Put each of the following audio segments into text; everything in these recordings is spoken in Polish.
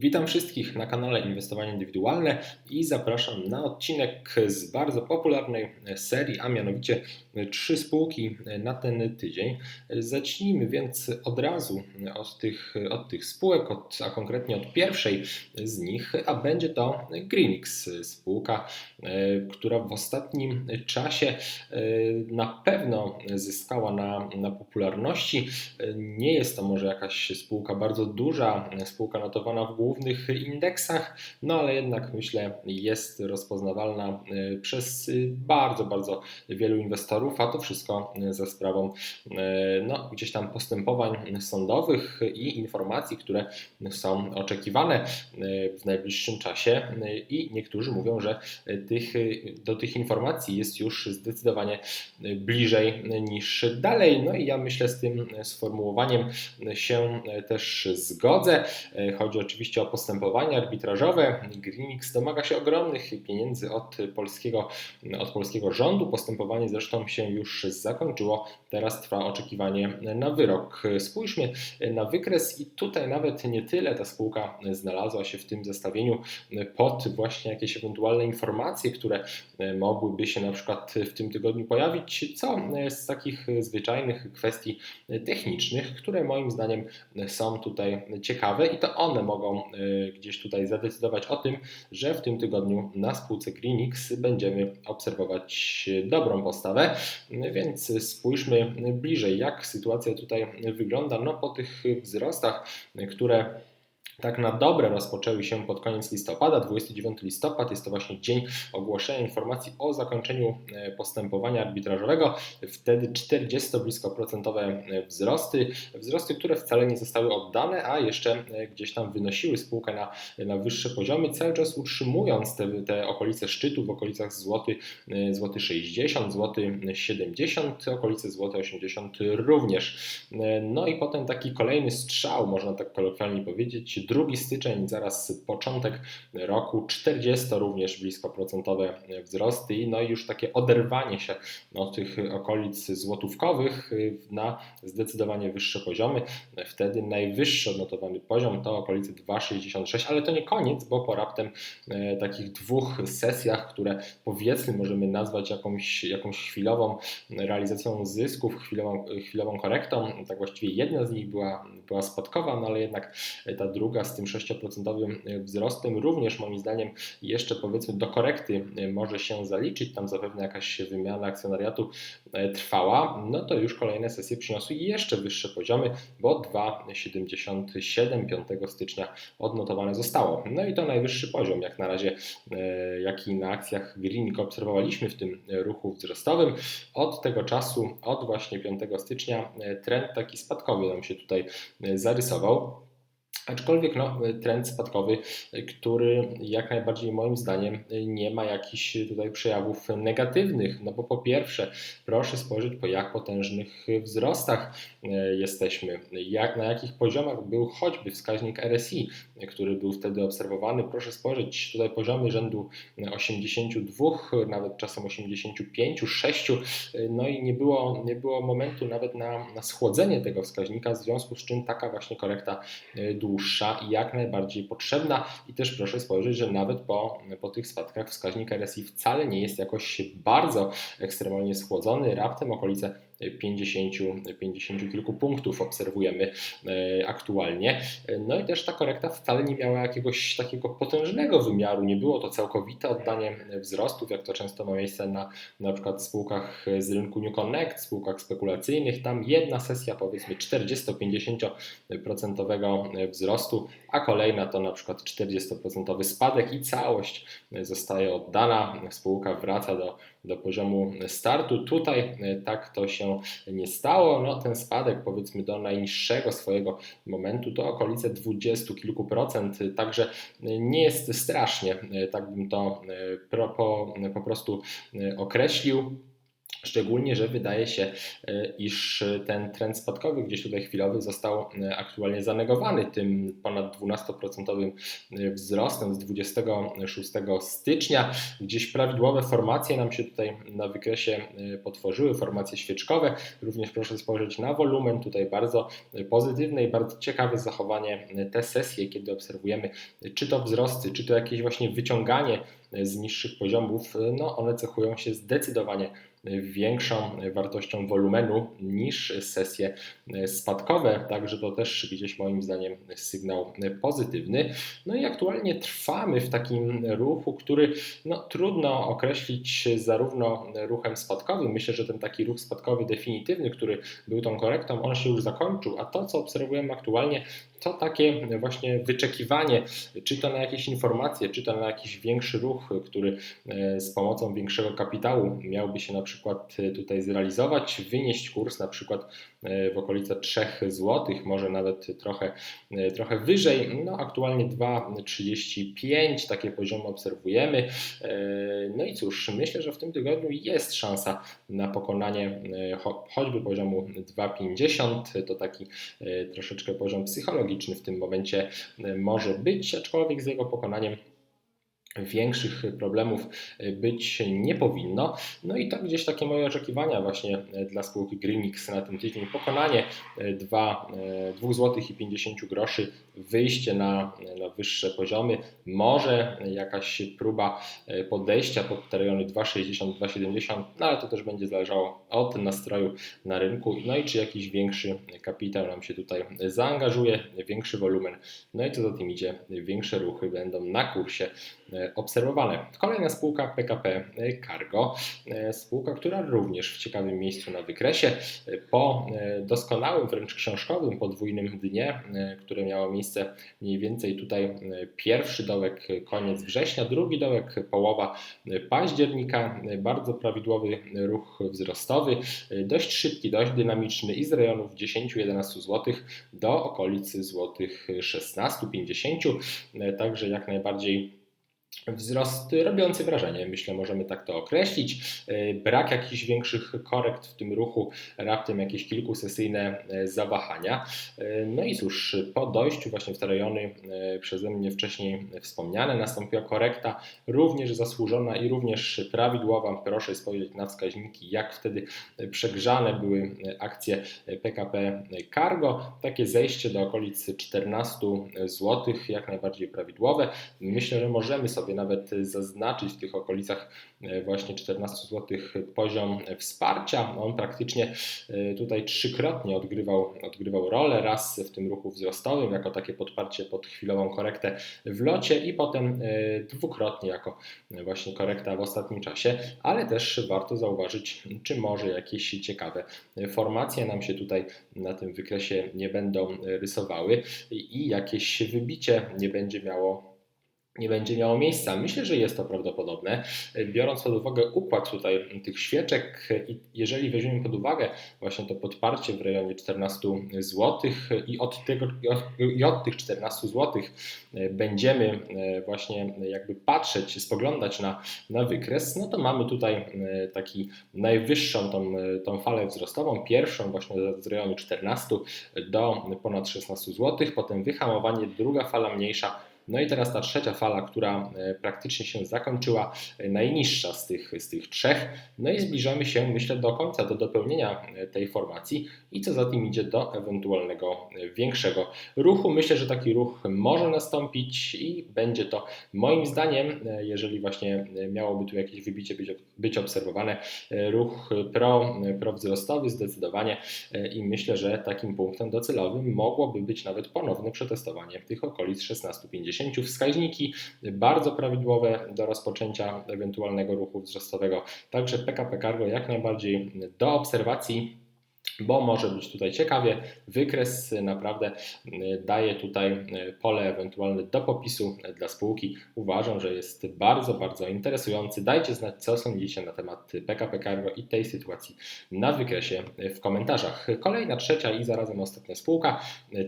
Witam wszystkich na kanale Inwestowanie Indywidualne i zapraszam na odcinek z bardzo popularnej serii, a mianowicie trzy spółki na ten tydzień. Zacznijmy więc od razu od tych, od tych spółek, od, a konkretnie od pierwszej z nich, a będzie to Greenix, spółka, która w ostatnim czasie na pewno zyskała na, na popularności. Nie jest to może jakaś spółka bardzo duża, spółka notowana w głównym głównych indeksach, no ale jednak myślę jest rozpoznawalna e, przez bardzo, bardzo wielu inwestorów, a to wszystko ze sprawą e, no, gdzieś tam postępowań sądowych i informacji, które są oczekiwane e, w najbliższym czasie i niektórzy mówią, że tych, do tych informacji jest już zdecydowanie bliżej niż dalej. No i ja myślę z tym sformułowaniem się też zgodzę. Chodzi oczywiście o postępowania arbitrażowe. Greenix domaga się ogromnych pieniędzy od polskiego, od polskiego rządu. Postępowanie zresztą się już zakończyło. Teraz trwa oczekiwanie na wyrok. Spójrzmy na wykres i tutaj nawet nie tyle ta spółka znalazła się w tym zestawieniu pod właśnie jakieś ewentualne informacje, które mogłyby się na przykład w tym tygodniu pojawić, co z takich zwyczajnych kwestii technicznych, które moim zdaniem są tutaj ciekawe i to one mogą gdzieś tutaj zadecydować o tym, że w tym tygodniu na spółce Greenix będziemy obserwować dobrą postawę, więc spójrzmy bliżej, jak sytuacja tutaj wygląda. No po tych wzrostach, które tak na dobre rozpoczęły się pod koniec listopada. 29 listopad jest to właśnie dzień ogłoszenia informacji o zakończeniu e, postępowania arbitrażowego. Wtedy 40 blisko procentowe e, wzrosty, wzrosty, które wcale nie zostały oddane, a jeszcze e, gdzieś tam wynosiły spółkę na, na wyższe poziomy, cały czas utrzymując te, te okolice szczytu w okolicach złoty, złoty 60, złoty 70, okolice złote 80 również. No i potem taki kolejny strzał, można tak kolokwialnie powiedzieć, 2 styczeń, zaraz początek roku, 40 również blisko procentowe wzrosty, no i już takie oderwanie się od tych okolic złotówkowych na zdecydowanie wyższe poziomy. Wtedy najwyższy odnotowany poziom to okolice 2,66, ale to nie koniec, bo po raptem e, takich dwóch sesjach, które powiedzmy możemy nazwać jakąś, jakąś chwilową realizacją zysków, chwilową, chwilową korektą, tak właściwie jedna z nich była, była spadkowa, no ale jednak ta druga z tym 6% wzrostem również moim zdaniem jeszcze powiedzmy do korekty może się zaliczyć, tam zapewne jakaś wymiana akcjonariatu e, trwała, no to już kolejne sesje przyniosły jeszcze wyższe poziomy, bo 2,77 5 stycznia odnotowane zostało. No i to najwyższy poziom jak na razie, e, jaki na akcjach Greening obserwowaliśmy w tym ruchu wzrostowym. Od tego czasu, od właśnie 5 stycznia e, trend taki spadkowy nam się tutaj zarysował. Aczkolwiek no, trend spadkowy, który jak najbardziej moim zdaniem nie ma jakichś tutaj przejawów negatywnych, no bo po pierwsze proszę spojrzeć po jak potężnych wzrostach e, jesteśmy, jak, na jakich poziomach był choćby wskaźnik RSI, który był wtedy obserwowany. Proszę spojrzeć tutaj poziomy rzędu 82, nawet czasem 85, 6, no i nie było, nie było momentu nawet na, na schłodzenie tego wskaźnika, w związku z czym taka właśnie korekta e, dłuższa i jak najbardziej potrzebna. I też proszę spojrzeć, że nawet po, po tych spadkach wskaźnik RSI wcale nie jest jakoś bardzo ekstremalnie schłodzony, raptem okolice 50, 50 kilku punktów obserwujemy e, aktualnie. No i też ta korekta wcale nie miała jakiegoś takiego potężnego wymiaru, nie było to całkowite oddanie wzrostów, jak to często ma miejsce na na przykład spółkach z rynku New Connect, spółkach spekulacyjnych. Tam jedna sesja powiedzmy 40-50% wzrostu, a kolejna to na przykład 40% spadek i całość zostaje oddana. Spółka wraca do, do poziomu startu. Tutaj tak to się nie stało. No, ten spadek powiedzmy do najniższego swojego momentu to okolice 20 kilku procent, także nie jest strasznie, tak bym to po, po prostu określił. Szczególnie, że wydaje się, e, iż ten trend spadkowy gdzieś tutaj chwilowy został e, aktualnie zanegowany tym ponad 12% e, wzrostem z 26 stycznia. Gdzieś prawidłowe formacje nam się tutaj na wykresie potworzyły, formacje świeczkowe. Również proszę spojrzeć na wolumen, tutaj bardzo pozytywne i bardzo ciekawe zachowanie te sesje, kiedy obserwujemy czy to wzrosty, czy to jakieś właśnie wyciąganie z niższych poziomów, no one cechują się zdecydowanie większą wartością wolumenu niż sesje spadkowe, także to też gdzieś moim zdaniem sygnał pozytywny. No i aktualnie trwamy w takim ruchu, który no, trudno określić zarówno ruchem spadkowym. Myślę, że ten taki ruch spadkowy definitywny, który był tą korektą, on się już zakończył, a to, co obserwujemy aktualnie, to takie właśnie wyczekiwanie, czy to na jakieś informacje, czy to na jakiś większy ruch, który e, z pomocą większego kapitału miałby się na przykład e, tutaj zrealizować, wynieść kurs na przykład e, w okolice 3 zł, może nawet trochę, trochę wyżej. No aktualnie 2,35 takie poziomy obserwujemy. No i cóż, myślę, że w tym tygodniu jest szansa na pokonanie choćby poziomu 2,50. To taki troszeczkę poziom psychologiczny logiczny w tym momencie e, może być, aczkolwiek z jego pokonaniem większych problemów e, być nie powinno. No i to gdzieś takie moje oczekiwania właśnie e, dla spółki Greenix na ten tydzień. Pokonanie 2, 2 zł i 50 groszy, wyjście na, na wyższe poziomy, może jakaś próba podejścia pod te rejony 2,60, 2,70, no ale to też będzie zależało od nastroju na rynku, no i czy jakiś większy kapitał nam się tutaj zaangażuje, większy wolumen, no i co za tym idzie, większe ruchy będą na kursie E, obserwowane. Kolejna spółka PKP Cargo, e, spółka, która również w ciekawym miejscu na wykresie po e, doskonałym, wręcz książkowym podwójnym dnie, które miało miejsce mniej więcej tutaj pierwszy dołek koniec września, drugi dołek połowa października, bardzo prawidłowy ruch wzrostowy, dość szybki, dość dynamiczny i z rejonów 10-11 zł do okolicy złotych 16-50, także jak najbardziej Wzrost robiący wrażenie, myślę, możemy tak to określić. E, brak jakichś większych korekt w tym ruchu, raptem jakieś kilkusesyjne e, zawahania. E, no i cóż, po dojściu właśnie w te rejony przeze mnie wcześniej wspomniane, nastąpiła korekta również zasłużona i również prawidłowa. Proszę spojrzeć na wskaźniki, jak wtedy przegrzane były akcje PKP Cargo. Takie zejście do okolic 14 zł, jak najbardziej prawidłowe. Myślę, że możemy sobie nawet zaznaczyć w tych okolicach e, właśnie 14 zł poziom wsparcia. On praktycznie e, tutaj trzykrotnie odgrywał, odgrywał rolę, raz w tym ruchu wzrostowym jako takie podparcie pod chwilową korektę w locie i potem e, dwukrotnie jako właśnie korekta w ostatnim czasie, ale też warto zauważyć, czy może jakieś ciekawe formacje nam się tutaj na tym wykresie nie będą rysowały i jakieś wybicie nie będzie miało nie będzie miało miejsca. Myślę, że jest to prawdopodobne. Biorąc pod uwagę układ tutaj tych świeczek, jeżeli weźmiemy pod uwagę właśnie to podparcie w rejonie 14 zł i od, tego, i od tych 14 zł będziemy właśnie jakby patrzeć, spoglądać na, na wykres, no to mamy tutaj taki najwyższą tą, tą falę wzrostową, pierwszą właśnie z rejonu 14 do ponad 16 zł, potem wyhamowanie, druga fala mniejsza no i teraz ta trzecia fala, która e, praktycznie się zakończyła, e, najniższa z tych, z tych trzech. No i zbliżamy się, myślę, do końca, do dopełnienia e, tej formacji i co za tym idzie do ewentualnego większego ruchu. Myślę, że taki ruch może nastąpić i będzie to moim zdaniem, jeżeli właśnie miałoby tu jakieś wybicie być, być obserwowane, ruch pro, prowzrostowy zdecydowanie i myślę, że takim punktem docelowym mogłoby być nawet ponowne przetestowanie tych okolic 16,50 10 wskaźniki bardzo prawidłowe do rozpoczęcia ewentualnego ruchu wzrostowego. Także PKP Cargo jak najbardziej do obserwacji. Bo może być tutaj ciekawie. Wykres naprawdę daje tutaj pole ewentualne do popisu dla spółki. Uważam, że jest bardzo, bardzo interesujący. Dajcie znać, co sądzicie na temat PKP Cargo i tej sytuacji na wykresie w komentarzach. Kolejna, trzecia i zarazem ostatnia spółka,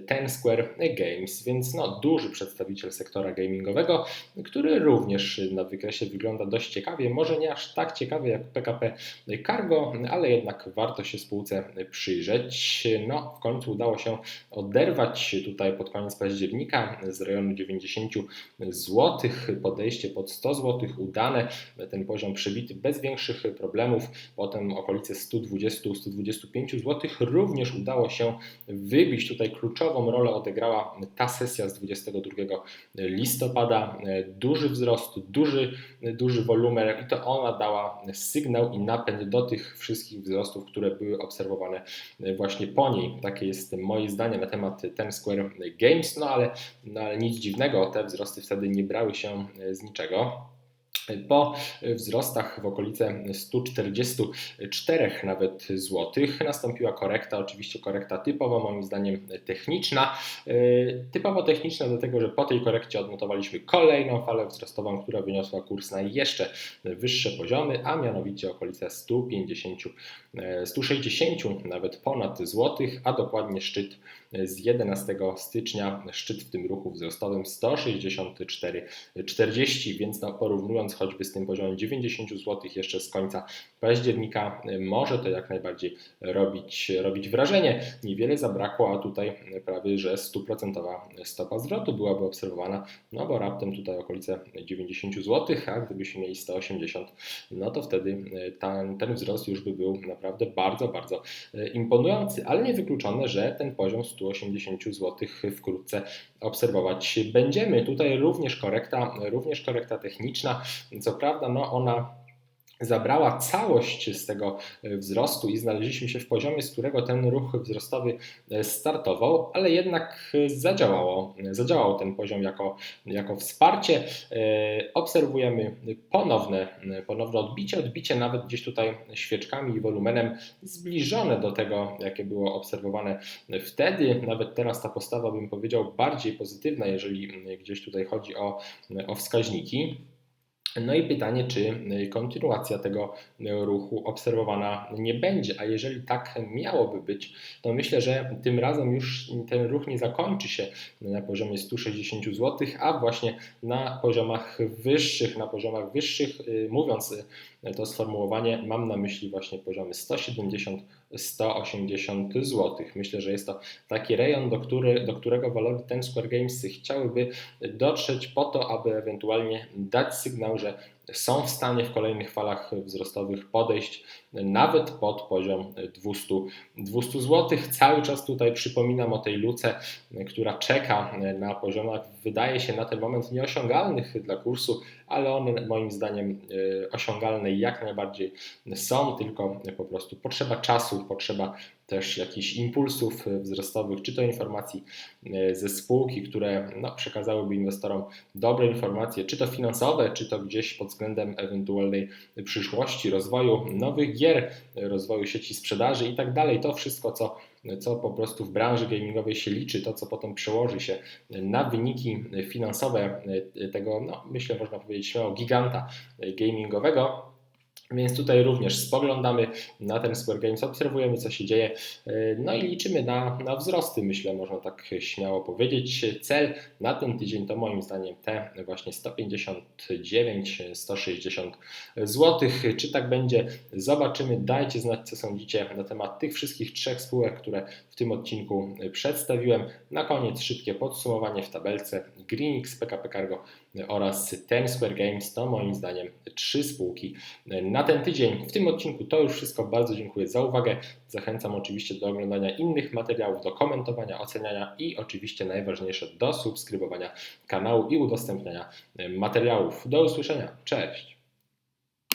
Ten Square Games, więc no, duży przedstawiciel sektora gamingowego, który również na wykresie wygląda dość ciekawie. Może nie aż tak ciekawie jak PKP Cargo, ale jednak warto się spółce przyjrzeć. No, w końcu udało się oderwać tutaj pod koniec października z rejonu 90 zł, podejście pod 100 zł udane, ten poziom przebity bez większych problemów, potem okolice 120-125 zł również udało się wybić. Tutaj kluczową rolę odegrała ta sesja z 22 listopada, duży wzrost, duży, duży wolumen i to ona dała sygnał i napęd do tych wszystkich wzrostów, które były obserwowane właśnie po niej. Takie jest moje zdanie na temat Ten Square Games, no ale, no ale nic dziwnego, te wzrosty wtedy nie brały się z niczego. Po wzrostach w okolice 144 nawet złotych nastąpiła korekta, oczywiście korekta typowa, moim zdaniem techniczna. Typowo techniczna dlatego, że po tej korekcie odnotowaliśmy kolejną falę wzrostową, która wyniosła kurs na jeszcze wyższe poziomy, a mianowicie okolice 150, 160 nawet ponad złotych, a dokładnie szczyt z 11 stycznia, szczyt w tym ruchu wzrostowym 164,40, więc no, porównując choćby z tym poziomem 90 zł jeszcze z końca października, może to jak najbardziej robić, robić wrażenie. Niewiele zabrakło, a tutaj prawie że stuprocentowa stopa zwrotu byłaby obserwowana, no bo raptem tutaj okolice 90 zł, a gdybyśmy mieli 180, no to wtedy ten, ten wzrost już by był naprawdę bardzo, bardzo imponujący, ale niewykluczone, że ten poziom 180 zł wkrótce obserwować będziemy. Tutaj również korekta, również korekta techniczna. Co prawda, no ona zabrała całość z tego e, wzrostu i znaleźliśmy się w poziomie, z którego ten ruch wzrostowy e, startował, ale jednak e, zadziałało, zadziałał ten poziom jako, jako wsparcie. Obserwujemy ponowne, ponowne odbicie, odbicie nawet gdzieś tutaj świeczkami i wolumenem zbliżone do tego, jakie było obserwowane wtedy. Nawet teraz ta postawa, bym powiedział, bardziej pozytywna, jeżeli gdzieś tutaj chodzi o, o wskaźniki. No i pytanie, czy y, kontynuacja tego y, ruchu obserwowana nie będzie, a jeżeli tak miałoby być, to myślę, że tym razem już ten ruch nie zakończy się na poziomie 160 zł, a właśnie na poziomach wyższych, na poziomach wyższych, y, mówiąc to sformułowanie, mam na myśli właśnie poziomy 170 180 zł. Myślę, że jest to taki rejon, do, który, do którego walory ten Square Games chciałyby dotrzeć po to, aby ewentualnie dać sygnał, że są w stanie w kolejnych falach wzrostowych podejść nawet pod poziom 200, 200 zł. Cały czas tutaj przypominam o tej luce, która czeka na poziomach, wydaje się na ten moment nieosiągalnych dla kursu, ale one moim zdaniem e, osiągalne jak najbardziej są, tylko po prostu potrzeba czasu, potrzeba też jakichś impulsów wzrostowych, czy to informacji e, ze spółki, które no, przekazałyby inwestorom dobre informacje, czy to finansowe, czy to gdzieś pod względem ewentualnej przyszłości, rozwoju nowych gier, rozwoju sieci sprzedaży i tak dalej. To wszystko, co co po prostu w branży gamingowej się liczy, to co potem przełoży się na wyniki finansowe tego, no, myślę, można powiedzieć śmiało, giganta gamingowego. Więc tutaj również spoglądamy na ten Square Games, obserwujemy co się dzieje, no i liczymy na, na wzrosty, myślę, można tak śmiało powiedzieć. Cel na ten tydzień to moim zdaniem te właśnie 159-160 zł. Czy tak będzie? Zobaczymy. Dajcie znać, co sądzicie na temat tych wszystkich trzech spółek, które w tym odcinku przedstawiłem. Na koniec szybkie podsumowanie w tabelce Greenix, PKP Cargo oraz Ten Square Games to moim zdaniem trzy spółki na ten tydzień. W tym odcinku to już wszystko. Bardzo dziękuję za uwagę. Zachęcam oczywiście do oglądania innych materiałów, do komentowania, oceniania i oczywiście najważniejsze do subskrybowania kanału i udostępniania materiałów. Do usłyszenia. Cześć!